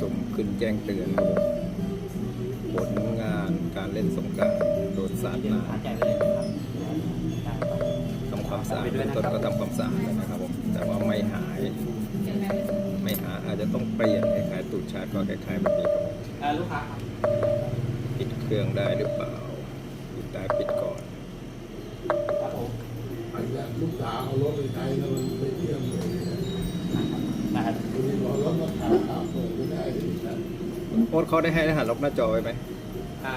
สมขึ้นแจ้งเตือนบผลงานการเล่นสงการโดนสาดน้หาใจไปเลยนะครับได้ครับำทำความสะอาดเบื้องต้นก็ทำความสะอาดนะครับผมแต่ว่าไม่หาย ไม่หาอาจจะต้องเปลี่ยนคล้ายๆตูดชาร์จก็คล้ายๆแบบนี้ครับลูกค้าปิดเครื่องได้หรือเปล่าปิดได้ปิดก่อนครับผมอันนี้ลูกสาวเอารถไปใช้แล้วมันไปเที่ยวเลยนะนะครับที โอ๊ตเขาได้ให้รหัสล็อกหน้าจอไว้ไหมอ่า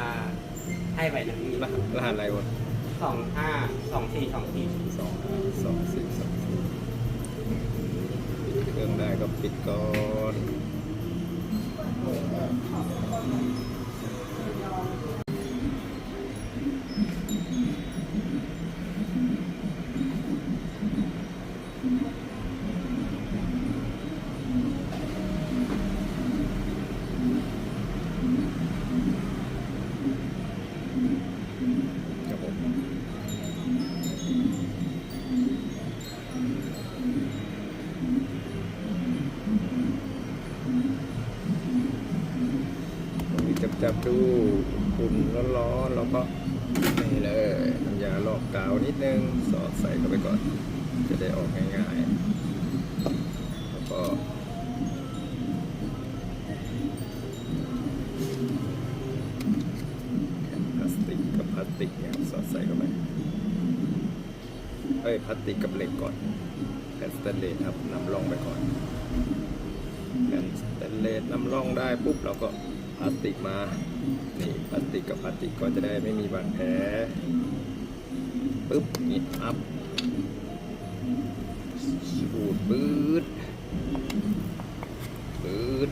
ให้ไปนะพี่รหัสรหัสอะไรวะสองห้าสองสี่สองสี่สองห้าสองสี่สองสี่ปิดเครื่องได้ก็ปิดก่อน จับจับดูอุ่นร้อนๆแล้วก็นี่เลยน้ำยาลอกกาวนิดนึง สอดใส่เข้าไปก่อน จะได้ออกง่ายๆ แล้วก็พลาสติกกับพลาสติกเนี่ยสอดใส่เข้าไปเอ้ยพลาสติกกับเหล็กก่อนแผ่นสแตนเลสครับนำร่องไปก่อนแผ่นสแตนเลสนำร่องได้ปุ๊บเราก็ พลาสติกมา นี่พลาสติกกับพลาสติกก็จะได้ไม่มีบาดแผลปุ๊บนี่อัพสูดปื๊ดปืด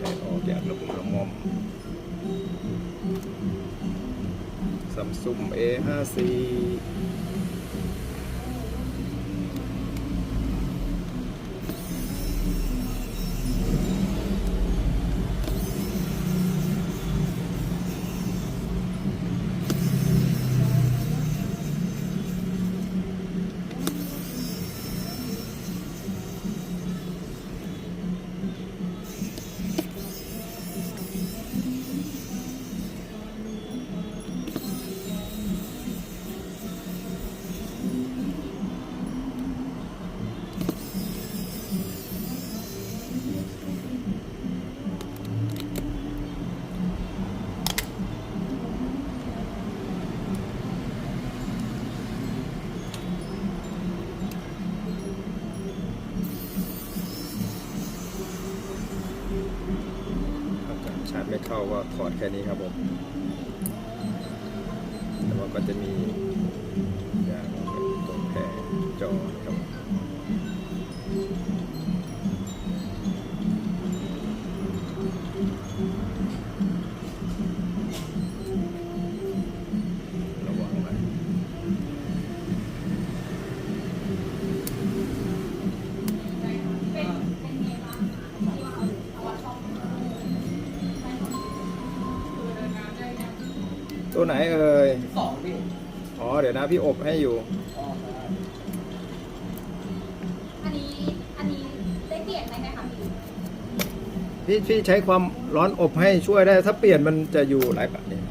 ได้ออกจากระบบระมอม ซัมซุง A54 ชาร์จไม่เข้าก็ถอดแค่นี้ครับผมแต่ว่าก็จะมีอย่างตรงแผงจอนะครับ ตัวไหนเอ่ยสองพี่อ๋อเดี๋ยวนะพี่อบให้อยู่อ๋อครับอันนี้อันนี้ได้เปลี่ยนไหมไหมคะพี่พี่พี่ใช้ความร้อนอบให้ช่วยได้ ถ้าเปลี่ยนมันจะอยู่หลายปัดเนี่ย